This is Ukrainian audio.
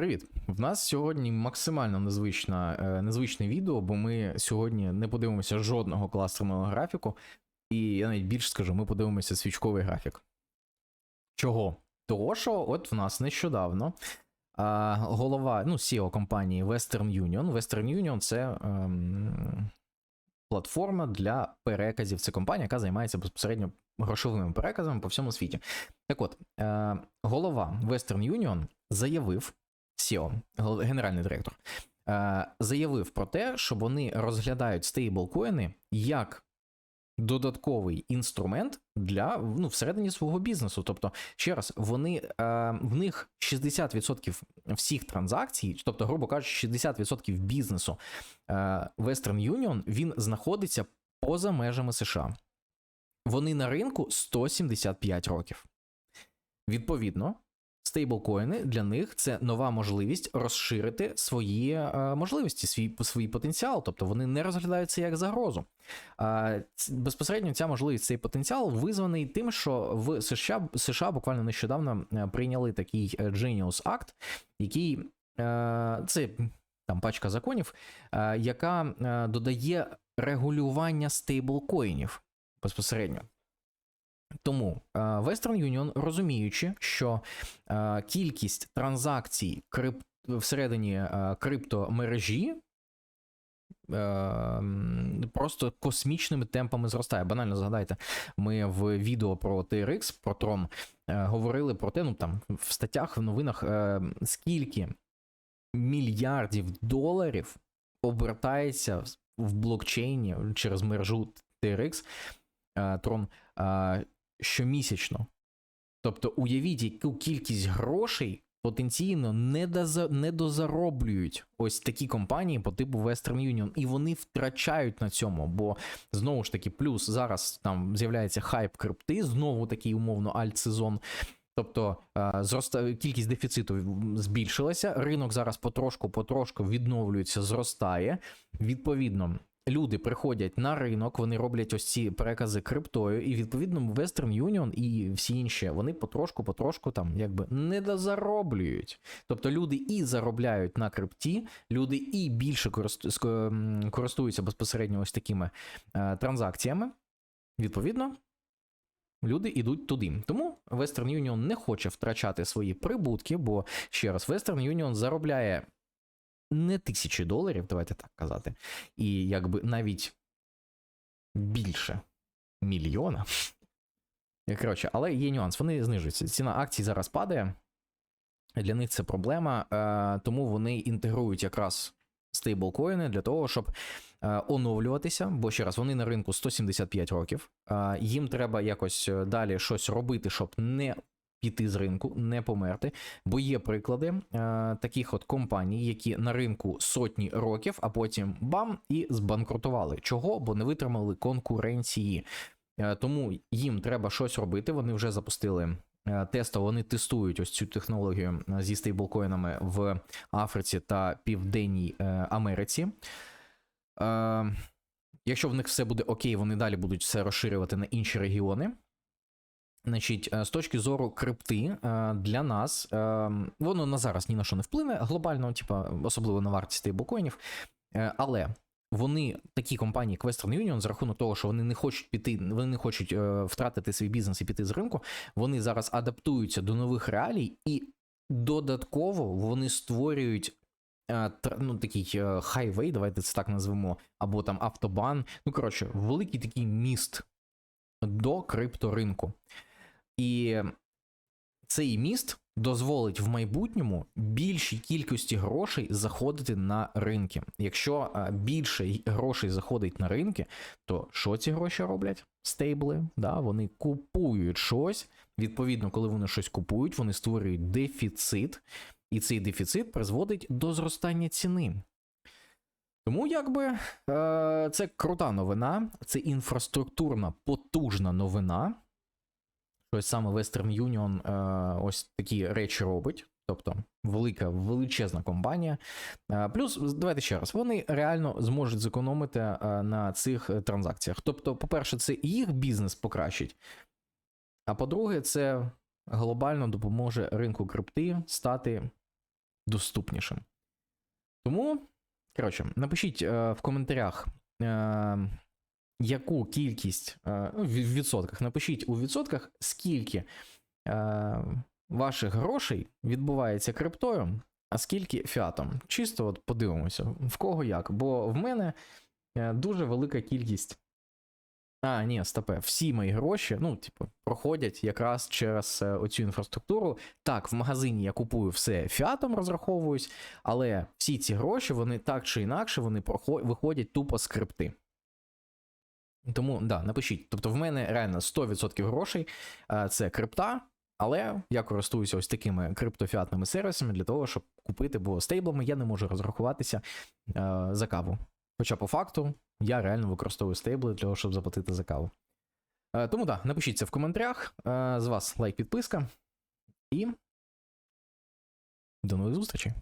Привіт! В нас сьогодні максимально незвична, е, незвичне відео, бо ми сьогодні не подивимося жодного кластерного графіку, і я навіть більше скажу, ми подивимося свічковий графік. Чого? Того, що от в нас нещодавно а, голова ну, CEO компанії Western Union. Western Union це ем, платформа для переказів. Це компанія, яка займається безпосередньо грошовими переказами по всьому світі. Так от, е, голова Western Union заявив, CEO, генеральний директор, е, заявив про те, що вони розглядають стейблкоїни як додатковий інструмент для ну, всередині свого бізнесу. Тобто, ще раз, вони е, в них 60% всіх транзакцій, тобто, грубо кажучи, 60% бізнесу е, Western Union він знаходиться поза межами США. Вони на ринку 175 років. Відповідно, стейблкоїни для них це нова можливість розширити свої е, можливості, свій, свій потенціал. Тобто вони не розглядаються як загрозу. Ц- безпосередньо ця можливість, цей потенціал визваний тим, що в США, США буквально нещодавно е, прийняли такий е, Genius Act, який е, це там пачка законів, е, яка е, додає регулювання стейблкоїнів безпосередньо. Тому е, Western Union, розуміючи, що е, кількість транзакцій всередині е, криптомережі просто космічними темпами зростає. Банально згадайте, ми в відео про TRX, про Tron говорили про те, ну там в статтях, в новинах, скільки мільярдів доларів обертається в- блокчейні через мережу TRX Tron щомісячно. Тобто, уявіть, яку кількість грошей потенційно не, дозароблюють ось такі компанії по типу Western Union, і вони втрачають на цьому. Бо знову ж таки, плюс зараз там з'являється хайп крипти, знову такий умовно альт-сезон. Тобто е, зроста... кількість дефіциту збільшилася. Ринок зараз потрошку-потрошку відновлюється, зростає. Відповідно, люди приходять на ринок, вони роблять ось ці перекази криптою, і відповідно Western Union і всі інші вони потрошку-потрошку там якби не дозароблюють. Тобто люди і заробляють на крипті, люди і більше корист- користуються безпосередньо ось такими е, транзакціями. Відповідно, люди йдуть туди. Тому Western Union не хоче втрачати свої прибутки, бо ще раз, Western Union заробляє не тисячі доларів, давайте так казати, і якби навіть більше мільйона. Коротше, але є нюанс, вони знижуються. Ціна акцій зараз падає. Для них це проблема, е, тому вони інтегрують якраз стейблкоїни для того, щоб е, оновлюватися. Бо ще раз, вони на ринку 175 років. Е, їм треба якось далі щось робити, щоб не піти з ринку, не померти. Бо є приклади е, таких от компаній, які на ринку сотні років, а потім бам і збанкрутували. Чого? Бо не витримали конкуренції. Е, Тому їм треба щось робити. Вони вже запустили е, тестово, вони тестують ось цю технологію е, зі стейблкоїнами в Африці та Південній е, Америці. Якщо в них все буде окей, вони далі будуть все розширювати на інші регіони. Значить, е, з точки зору крипти, е, для нас е, воно на зараз ні на що не вплине глобально, типа, особливо на вартість стейблкоїнів. Е, Але вони, такі компанії, як Western Union, за рахунок того, що вони не хочуть піти, вони не хочуть втратити свій бізнес і піти з ринку, вони зараз адаптуються до нових реалій, і додатково вони створюють. Ну, такий хайвей, давайте це так назвемо, або там автобан. Ну, коротше, великий такий міст до крипторинку. І цей міст дозволить в майбутньому більшій кількості грошей заходити на ринки. Якщо більше грошей заходить на ринки, то що ці гроші роблять? Стейбли, да, вони купують щось. Відповідно, коли вони щось купують, вони створюють дефіцит, і цей дефіцит призводить до зростання ціни. Тому якби е, це крута новина, це інфраструктурна потужна новина. Щось саме Western Union е, ось такі речі робить. Тобто велика, величезна компанія. Е, Плюс, давайте ще раз, вони реально зможуть зекономити е, на цих транзакціях. Тобто, по-перше, це їх бізнес покращить. А по-друге, це глобально допоможе ринку крипти стати доступнішим. Тому, коротше, напишіть е, в коментарях, яку кількість е, ну, в відсотках, напишіть у відсотках, скільки е, ваших грошей відбувається криптою, а скільки фіатом. Чисто от подивимося, в кого як. Бо в мене е, дуже велика кількість. А, ні, стопе, всі мої гроші, ну, типу, проходять якраз через оцю інфраструктуру. Так, в магазині я купую все фіатом, розраховуюсь, але всі ці гроші, вони так чи інакше, вони виходять тупо з крипти. Тому, да, напишіть. Тобто, в мене реально 100% грошей е, це крипта, але я користуюся ось такими криптофіатними сервісами для того, щоб купити, бо стейблами я не можу розрахуватися е, за каву. Хоча по факту я реально використовую стейбли для того, щоб заплатити за каву. Е, тому так, да, напишіть це в коментарях. Е, з вас лайк, підписка. І до нових зустрічей.